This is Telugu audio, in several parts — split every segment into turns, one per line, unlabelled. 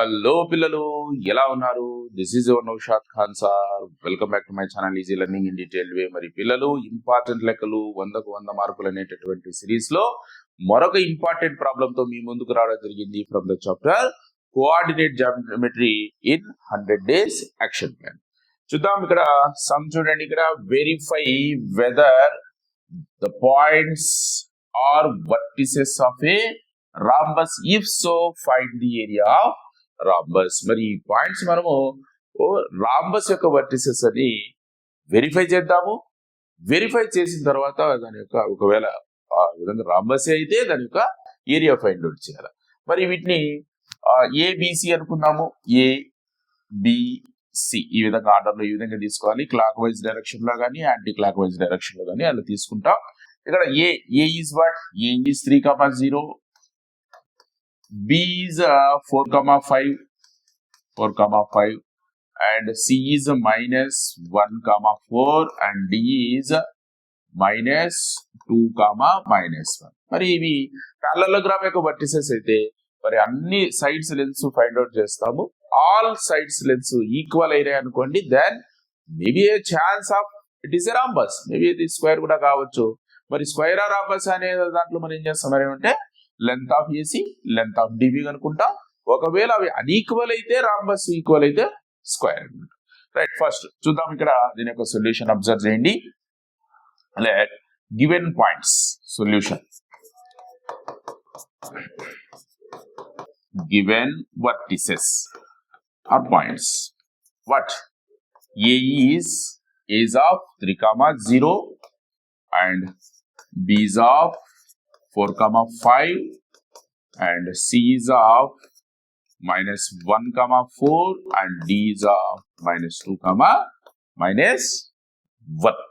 హలో పిల్లలు ఎలా ఉన్నారు? This is your Naushad Khan sir welcome back to my channel easy learning in detail way మరి పిల్లలు ఇంపార్టెంట్ లెక్కలు వందకు వంద మార్కులు అనేటటువంటి సిరీస్లో మరొక ఇంపార్టెంట్ ప్రాబ్లమ్తో మీ ముందుకు రావడం జరిగింది from the chapter coordinate geometry in hundred days action plan చూద్దాం ఇక్కడ సమ్ చూడండి ఇక్కడ verify whether the points are vertices of a rhombus if so find the area of rhombus. మరి ఈ పాయింట్స్ మనము ఓ రాంబస్ యొక్క వర్టిసెస్ అని వెరిఫై చేద్దాము. వెరిఫై చేసిన తర్వాత దాని యొక్క ఒకవేళ ఆ విధంగా రాంబస్ అయితే దాని యొక్క ఏరియా ఫైండ్ అవుట్ చేయాలి. మరి వీటిని ఏబిసి అనుకున్నాము ఏ బిసి ఈ విధంగా ఆర్డర్లో ఈ విధంగా తీసుకోవాలి. క్లాక్ వైజ్ డైరెక్షన్లో కానీ యాంటీ క్లాక్ వైజ్ డైరెక్షన్లో కానీ అలా తీసుకుంటాం. ఇక్కడ A A is what? A is three comma zero? B is uh, 4 comma 5 4 comma 5 and C is a minus 1 comma 4 and D is a minus 2 comma minus 1 మరి ఇవి పారలలోగ్రామ్ యొక్క వర్టిసెస్ అయితే మరి అన్ని సైడ్స్ లెన్స్ ఫైండ్ అవుట్ చేస్తాము. ఆల్ సైడ్స్ లెన్స్ ఈక్వల్ అయినాయి అనుకోండి then maybe a chance of it is a rhombus maybe ఇది స్క్వేర్ కూడా కావచ్చు. మరి స్క్వేర్ ఆ రాంబస్ అనే దాంట్లో మనం ఏం చేస్తాం మరి ఏమంటే length of AC length of DB అనుకుంటా ఒకవేళ అవి అన్ఈక్వల్ అయితే రాంబస్ ఈక్వల్ అయితే స్క్వేర్ అనమాట రైట్ ఫస్ట్ చూద్దాం ఇక్కడ దీని యొక్క సొల్యూషన్ అబ్జర్వ్ చేయండి. Let given points solution given vertices are points what? A is of is of 3 comma 0 and b is of 4 comma 5 and c is of minus 1 comma 4 and d is of minus 2 comma minus 1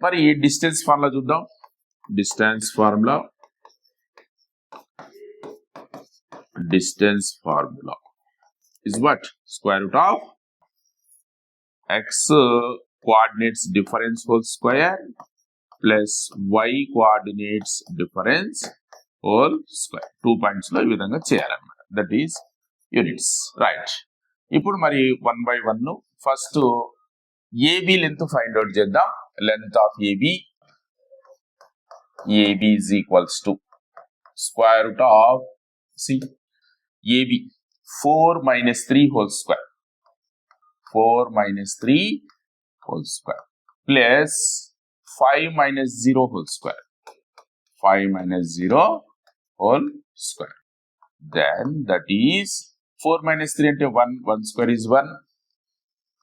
మరి ఈ డిస్టెన్స్ ఫార్ములా చూద్దాం distance formula distance formula is what square root of X coordinates difference whole square plus Y coordinates difference whole square two పాయింట్స్లో ఈ విధంగా చేయాలన్నమాట. దట్ ఈస్ యూనిట్స్ రైట్ ఇప్పుడు మరి one by one first AB length find out చేద్దాం. Length of AB AB is equals to square root of C AB four minus three whole square four minus three whole square plus 5 minus 0 whole square. 5 minus 0 whole square. Then that is 4 minus 3 into 1, 1 square is 1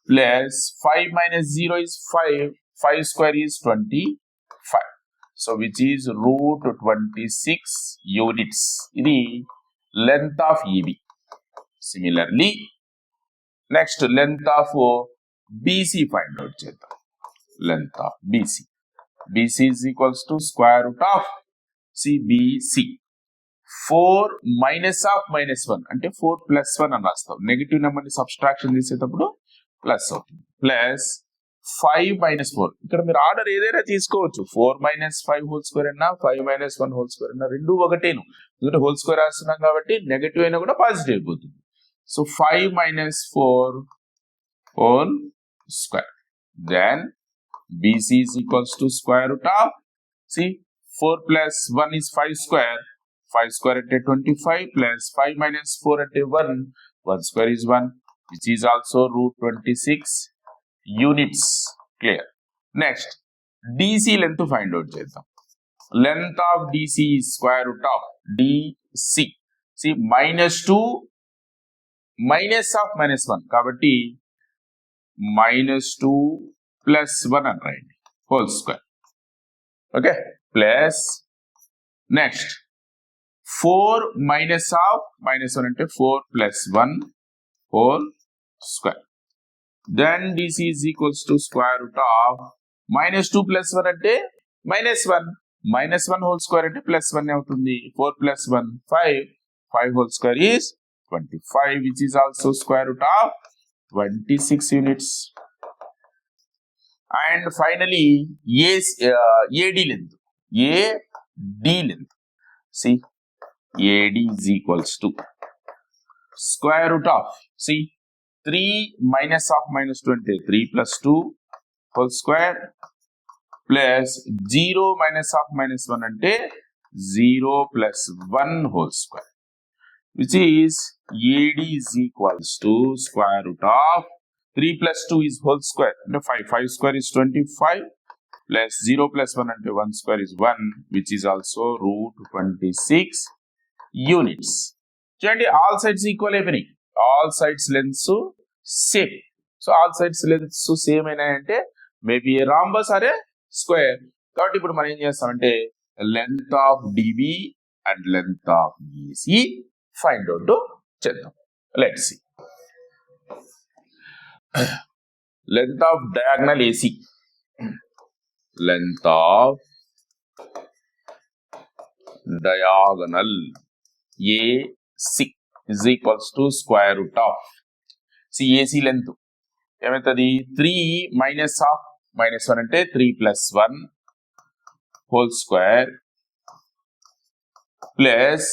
plus 5 minus 0 is 5, 5 square is 25. So which is root 26 units, the length of EB. Similarly, next length of BC find out. Length of BC. BC is equals to square root of CBC. 4 minus of minus 1 అంటే 4 ప్లస్ 1 అని రాస్తాం. నెగిటివ్ నెంబర్ని సబ్స్ట్రాక్షన్ చేసేటప్పుడు ప్లస్ అవుతుంది. ప్లస్ ఫైవ్ మైనస్ ఫోర్ ఇక్కడ మీరు ఆర్డర్ ఏదైనా తీసుకోవచ్చు. Four minus five whole square అన్నా five minus one whole square అన్నా రెండు ఒకటేను. ఎందుకంటే హోల్ స్క్వేర్ రాస్తున్నాం కాబట్టి నెగటివ్ అయినా కూడా పాజిటివ్ అయిపోతుంది. So five minus four whole square then BC is equals to square root of, see, 4 plus 1 is 5 square, 5 square at a 25 plus 5 minus 4 at a 1, 1 square is 1, which is also root 26 units, clear. Next, DC length to find out చేద్దాం length of DC is square root of DC, see, minus 2 minus of minus 1, కాబట్టి minus 2 ప్లస్ వన్ అని రాయండి whole square okay plus next four minus of minus one అంటే four plus one whole square then this is equals to square root of minus two plus one అంటే minus one minus one whole square అంటే ప్లస్ వన్ అవుతుంది four plus one five five whole square is twenty five which is also square root of twenty six units and finally A, uh, AD length. AD length. See, AD is equals to square root of see 3 minus of minus 20 3 plus 2 whole square plus 0 minus of minus 1 అంటే 0 plus 1 whole square which is AD is equals to square root of three plus two is whole square అంటే five. Five square is twenty five plus zero plus one అంటే one square is one which is also root twenty six units చూడండి ఆల్ సైడ్స్ ఈక్వల్ అయిపోయినాయి all sides lengths same so all sides lengths same అయినాయంటే maybe a rhombus are square కాబట్టి ఇప్పుడు మనం ఏం చేస్తామంటే length of DV and length of EC find out చేద్దాం. Let C length of diagonal AC length of diagonal AC is equals to square root of. See AC length. ఏమవుతుంది? Three minus of minus one అంటే three plus one whole square plus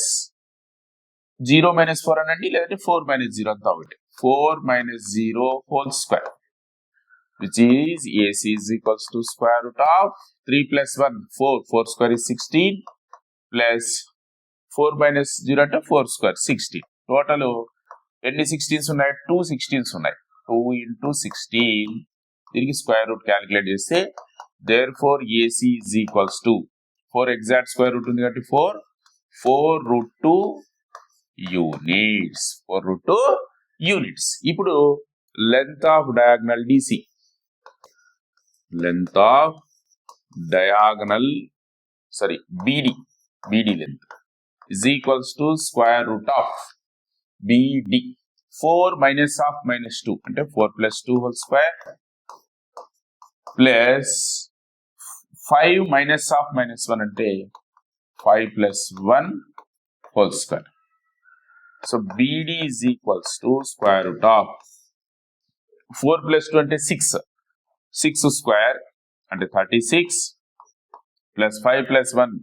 zero minus four అనండి లేదంటే ఫోర్ మైనస్ జీరో అంతా ఒకటి. Four minus zero whole square which is AC is equals to square root of 3 plus 1, 4. 4 square is 16 plus 4 minus 0 అంటే 4 square, 16. టోటల్ ఎన్ని సిక్స్టీన్స్ ఉన్నాయి టూ సిక్స్టీన్స్ ఉన్నాయి టూ ఇంటూ సిక్స్టీన్ దీనికి స్క్వేర్ రూట్ క్యాలిక్యులేట్ చేస్తే there four AC is equals to four exact square root ఉంది కాబట్టి four four root two units four root two units. ఇప్పుడు length of diagonal DC length of diagonal sorry BD BD length is equals to square root of BD four minus of minus two అంటే four plus two whole square plus five minus of minus one అంటే five plus one whole square so BD is equals to square root of 4 plus 2 అంటే సిక్స్ సిక్స్ స్క్వేర్ అంటే thirty six plus five plus one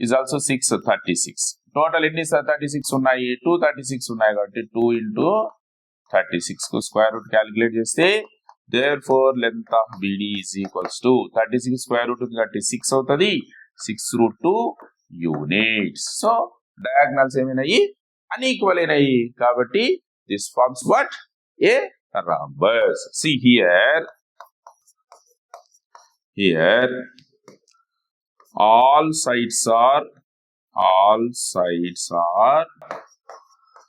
is also six thirty six total ఎన్ని థర్టీ సిక్స్ ఉన్నాయి. టూ థర్టీ సిక్స్ ఉన్నాయి కాబట్టి టూ ఇంటూ థర్టీ సిక్స్కు స్క్వేర్ రూట్ క్యాలిక్యులేట్ చేస్తే therefore length of BD is equals to thirty six square root ఉంది కాబట్టి సిక్స్ అవుతుంది. Six root two units so diagonals ఏమైనాయి? unequal in unequivalent cavity this forms what a rhombus see here here all sides are all sides are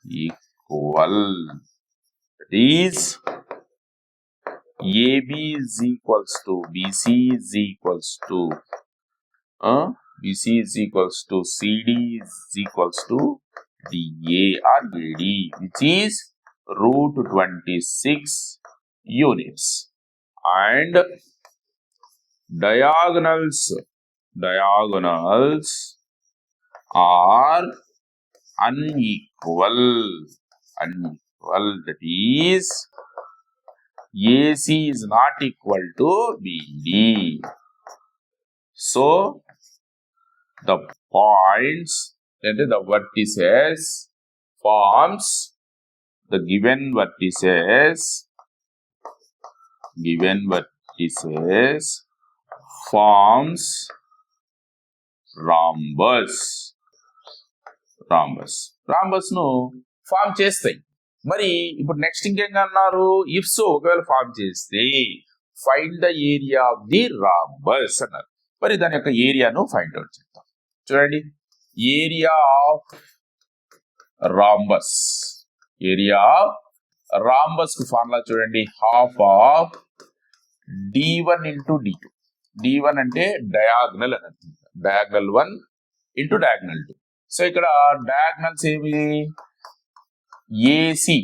equal that is AB is equals to BC is equals to uh, BC is equals to CD is equals to DA or AD which is root 26 units. And diagonals diagonals are unequal unequal. That is AC is not equal to BD so the points అంటే the vertices forms the given vertices given vertices forms rhombus rhombus రాంబస్ను form చేస్తాయి. మరి ఇప్పుడు నెక్స్ట్ ఇంకేంగన్నారు ఇఫ్ సో ఒకవేళ ఫామ్ చేస్తే find the area of the rhombus అన్నారు. మరి దాని యొక్క ఏరియాను ఫైండ్ అవుట్ చేద్దాం. చూడండి. ఏరియా ఆఫ్ రాంబస్ ఏరియా రాంబస్కు ఫార్ములా చూడండి. Half of D one into D two D one అంటే డయాగ్నల్ అని అర్థం. Diagonal one into diagonal two so ఇక్కడ డయాగ్నల్స్ ఏవి? ఏసి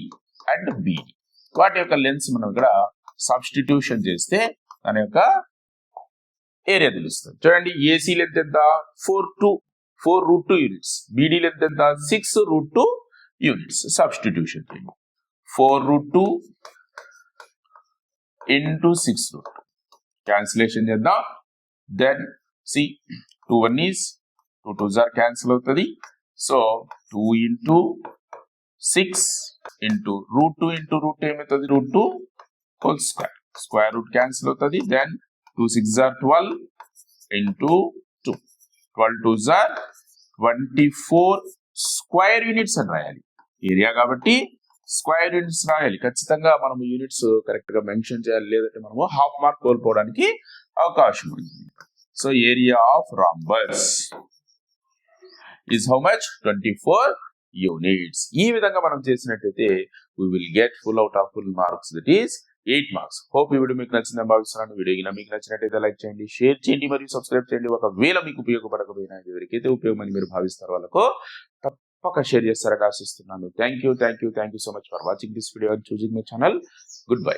అండ్ బి వాటి యొక్క లెన్స్ మనం ఇక్కడ సబ్స్టిట్యూషన్ చేస్తే దాని యొక్క ఏరియా తెలుస్తుంది. చూడండి ఏసీ లెంత్ ఎంత? Four two four root two units BD length ఎంత six root two units substitution చేయండి four root two into six root cancellation చేద్దాం then C two one is two two jar cancel అవుతుంది so two into six into root two into root two ఏమవుతుంది root two whole square square root cancel అవుతుంది then two six jar twelve into two twelve two jar twenty four square units అని రాయాలి. ఏరియా కాబట్టి స్క్వేర్ యూనిట్స్ రాయాలి. ఖచ్చితంగా మనం యూనిట్స్ కరెక్ట్గా మెన్షన్ చేయాలి. లేదంటే మనము హాఫ్ మార్క్ కోల్పోవడానికి అవకాశం ఉంది so area of rhombus is how much twenty four units ఈ విధంగా మనం చేసినట్టయితే we will get full out of full marks that is eight marks. Hope ఈ వీడియో మీకు నచ్చిందని భావిస్తున్నాను. వీడియో మీకు నచ్చినట్టయితే లైక్ చేయండి షేర్ చేయండి మరియు సబ్స్క్రైబ్ చేయండి. ఒకవేళ మీకు ఉపయోగపడకపోయినా ఎవరికైతే ఉపయోగమని మీరు భావిస్తారు వాళ్ళకు తప్పక షేర్ చేస్తారని ఆశిస్తున్నాను. Thank you thank you thank you so much for watching this video and choosing my channel good bye